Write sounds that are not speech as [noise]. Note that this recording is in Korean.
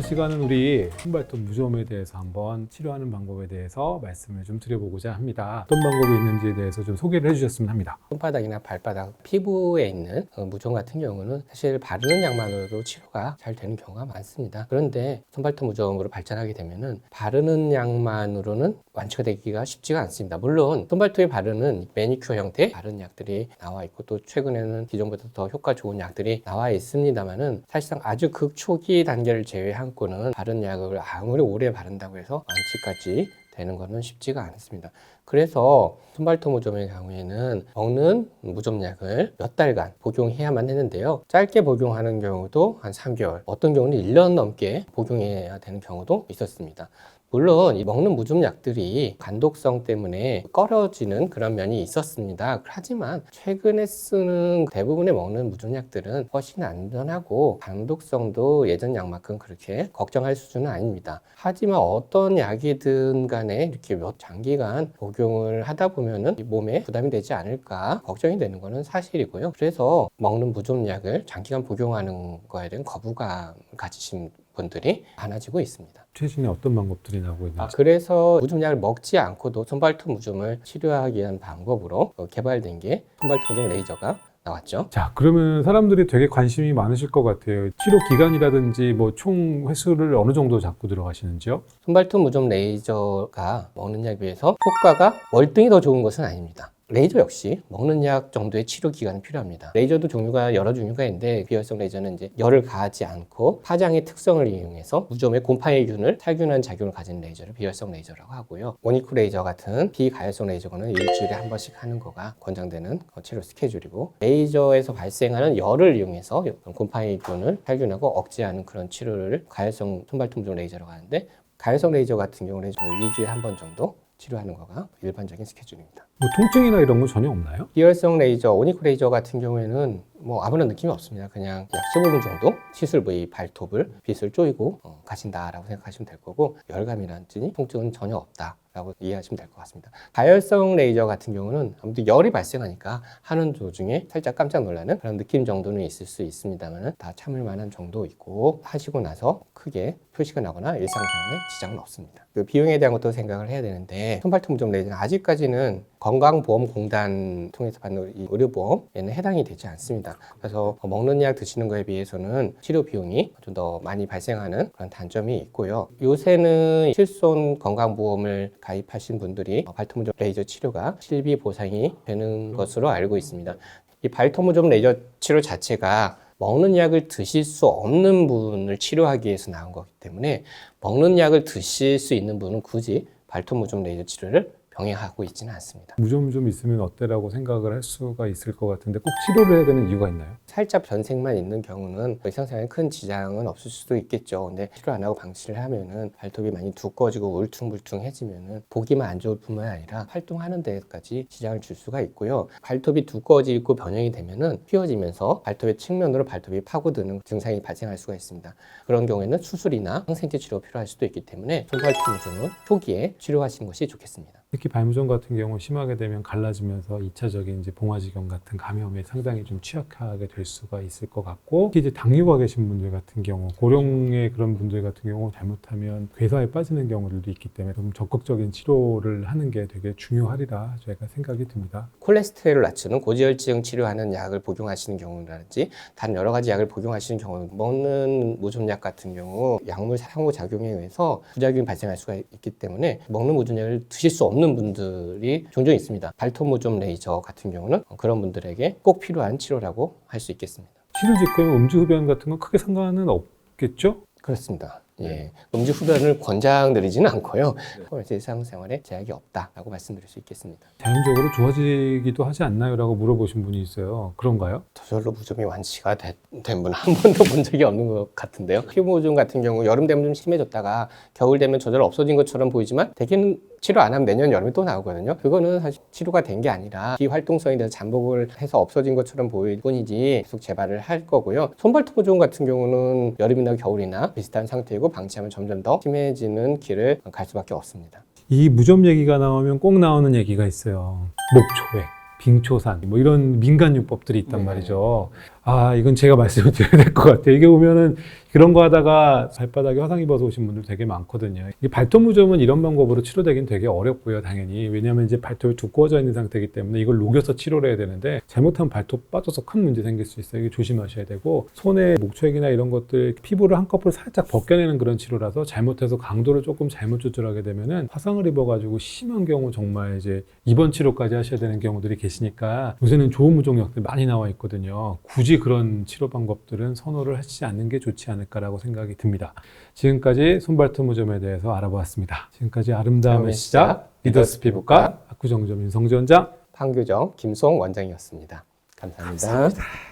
시간은 우리 손발톱 무좀에 대해서 한번 치료하는 방법에 대해서 말씀을 좀 드려보고자 합니다. 어떤 방법이 있는지에 대해서 좀 소개를 해주셨으면 합니다. 손바닥이나 발바닥 피부에 있는 어, 무좀 같은 경우는 사실 바르는 약만으로도 치료가 잘 되는 경우가 많습니다. 그런데 손발톱 무좀으로 발전하게 되면은 바르는 약만으로는 완치가 되기가 쉽지가 않습니다. 물론 손발톱에 바르는 매니큐어 형태의 바르는 약들이 나와 있고 또 최근에는 기존보다 더 효과 좋은 약들이 나와 있습니다만은 사실상 아주 극초기 단계를 제외한 고는 바른 약을 아무리 오래 바른다고 해서 완치까지 되는 것은 쉽지가 않습니다. 그래서 손발톱 무좀의 경우에는 먹는 무좀약을 몇 달간 복용해야만 했는데요. 짧게 복용하는 경우도 한 3개월, 어떤 경우는 1년 넘게 복용해야 되는 경우도 있었습니다. 물론 이 먹는 무좀약들이 간독성 때문에 꺼려지는 그런 면이 있었습니다. 하지만 최근에 쓰는 대부분의 먹는 무좀약들은 훨씬 안전하고 간독성도 예전 약만큼 그렇게 걱정할 수준은 아닙니다. 하지만 어떤 약이든 간에 이렇게 몇 장기간 복용을 하다 보면은 이 몸에 부담이 되지 않을까 걱정이 되는 것은 사실이고요. 그래서 먹는 무좀약을 장기간 복용하는 거에 대한 거부감 가지신 분들이 많아지고 있습니다. 최근에 어떤 방법들이 나오고 있는지. 아, 그래서 무좀약을 먹지 않고도 손발톱 무좀을 치료하기 위한 방법으로 어, 개발된 게 손발톱 무좀 레이저가 나왔죠. 자, 그러면 사람들이 되게 관심이 많으실 것 같아요. 치료 기간이라든지 뭐 총 횟수를 어느 정도 잡고 들어가시는지요? 손발톱 무좀 레이저가 먹는 약에 비해서 효과가 월등히 더 좋은 것은 아닙니다. 레이저 역시 먹는 약 정도의 치료 기간이 필요합니다. 레이저도 종류가 여러 종류가 있는데 비활성 레이저는 이제 열을 가하지 않고 파장의 특성을 이용해서 무좀의 곰팡이균을 살균하는 작용을 가진 레이저를 비활성 레이저라고 하고요. 오니쿠 레이저 같은 비가열성 레이저는 일주일에 한 번씩 하는 거가 권장되는 치료 스케줄이고 레이저에서 발생하는 열을 이용해서 곰팡이균을 살균하고 억제하는 그런 치료를 가열성 무좀 레이저라고 하는데 가열성 레이저 같은 경우는 2주에 한 번 정도 치료하는 거가 일반적인 스케줄입니다. 뭐 통증이나 이런 건 전혀 없나요? 비열성 레이저, 오니쿠 레이저 같은 경우에는 뭐 아무런 느낌이 없습니다. 그냥 약 15분 정도 시술 부위 발톱을 빗을 조이고 어, 가신다라고 생각하시면 될 거고 열감이라든지 통증은 전혀 없다 라고 이해하시면 될 것 같습니다. 가열성 레이저 같은 경우는 아무튼 열이 발생하니까 하는 도중에 살짝 깜짝 놀라는 그런 느낌 정도는 있을 수 있습니다만 다 참을 만한 정도 있고 하시고 나서 크게 표시가 나거나 일상생활에 지장은 없습니다. 그 비용에 대한 것도 생각을 해야 되는데 무좀 레이저는 아직까지는 건강보험공단 통해서 받는 이 의료보험에는 해당이 되지 않습니다. 그래서 먹는 약 드시는 거에 비해서는 치료 비용이 좀 더 많이 발생하는 그런 단점이 있고요. 요새는 실손 건강보험을 가입하신 분들이 발톱 무좀 레이저 치료가 실비 보상이 되는 것으로 알고 있습니다. 이 발톱 무좀 레이저 치료 자체가 먹는 약을 드실 수 없는 분을 치료하기 위해서 나온 거기 때문에 먹는 약을 드실 수 있는 분은 굳이 발톱 무좀 레이저 치료를 병행하고 있지는 않습니다. 무좀 좀 있으면 어때라고 생각을 할 수가 있을 것 같은데 꼭 치료를 해야 되는 이유가 있나요? 살짝 변색만 있는 경우는 일상생활에 큰 지장은 없을 수도 있겠죠. 근데 치료 안 하고 방치를 하면은 발톱이 많이 두꺼워지고 울퉁불퉁해지면은 보기만 안 좋을 뿐만 아니라 활동하는 데까지 지장을 줄 수가 있고요. 발톱이 두꺼워지고 변형이 되면은 휘어지면서 발톱의 측면으로 발톱이 파고드는 증상이 발생할 수가 있습니다. 그런 경우에는 수술이나 항생제 치료가 필요할 수도 있기 때문에 손발톱 무좀은 초기에 치료하시는 것이 좋겠습니다. 특히 발무좀 같은 경우 심하게 되면 갈라지면서 2차적인 이제 봉화지경 같은 감염에 상당히 좀 취약하게 될 수가 있을 것 같고 특히 이제 당뇨가 계신 분들 같은 경우 고령의 그런 분들 같은 경우 잘못하면 괴사에 빠지는 경우들도 있기 때문에 좀 적극적인 치료를 하는 게 되게 중요하리라 제가 생각이 듭니다. 콜레스테롤을 낮추는 고지혈증 치료하는 약을 복용하시는 경우라든지 다른 여러 가지 약을 복용하시는 경우 먹는 무좀약 같은 경우 약물 상호 작용에 의해서 부작용이 발생할 수가 있기 때문에 먹는 무좀약을 드실 수 없는 분들이 종종 있습니다. 발톱 무좀 레이저 같은 경우는 그런 분들에게 꼭 필요한 치료라고 할 수 있겠습니다. 치료 직후에 음주 흡연 같은 건 크게 상관은 없겠죠? 그렇습니다. 예. 음주 흡연을 권장드리지는 않고요. 제 일상생활에 제약이 없다라고 말씀드릴 수 있겠습니다. 자연적으로 좋아지기도 하지 않나요? 라고 물어보신 분이 있어요. 그런가요? 저절로 무좀이 완치가 된 분 한 번도 본 적이 없는 것 같은데요. 피부 무좀 같은 경우 여름 되면 좀 심해졌다가 겨울 되면 저절로 없어진 것처럼 보이지만 대개는 치료 안 하면 내년 여름에 또 나오거든요. 그거는 사실 치료가 된 게 아니라 비활동성에 대해서 잠복을 해서 없어진 것처럼 보일 뿐이지 계속 재발을 할 거고요. 손발톱 무좀 같은 경우는 여름이나 겨울이나 비슷한 상태이고 방치하면 점점 더 심해지는 길을 갈 수밖에 없습니다. 이 무좀 얘기가 나오면 꼭 나오는 얘기가 있어요. 목초액, 빙초산 뭐 이런 민간요법들이 있단 네. 말이죠. 아, 이건 제가 말씀을 [laughs] 드려야 될 것 같아요. 이게 보면은 그런 거 하다가 발바닥에 화상 입어서 오신 분들 되게 많거든요. 이 발톱 무좀은 이런 방법으로 치료되긴 되게 어렵고요, 당연히. 왜냐하면 이제 발톱이 두꺼워져 있는 상태이기 때문에 이걸 녹여서 치료를 해야 되는데 잘못하면 발톱 빠져서 큰 문제 생길 수 있어요. 이게 조심하셔야 되고 손에 목초액이나 이런 것들 피부를 한꺼풀 살짝 벗겨내는 그런 치료라서 잘못해서 강도를 조금 잘못 조절하게 되면은 화상을 입어가지고 심한 경우 정말 이제 입원 치료까지 하셔야 되는 경우들이 계시니까 요새는 좋은 무종약들 많이 나와 있거든요. 굳이 그런 치료 방법들은 선호를 하시지 않는 게 좋지 않을까라고 생각이 듭니다. 지금까지 손발톱 무좀에 대해서 알아보았습니다. 지금까지 아름다움의 시작 리더스 피부과 압구정점 윤성지 원장 판교정 김송 원장이었습니다 감사합니다. 감사합니다.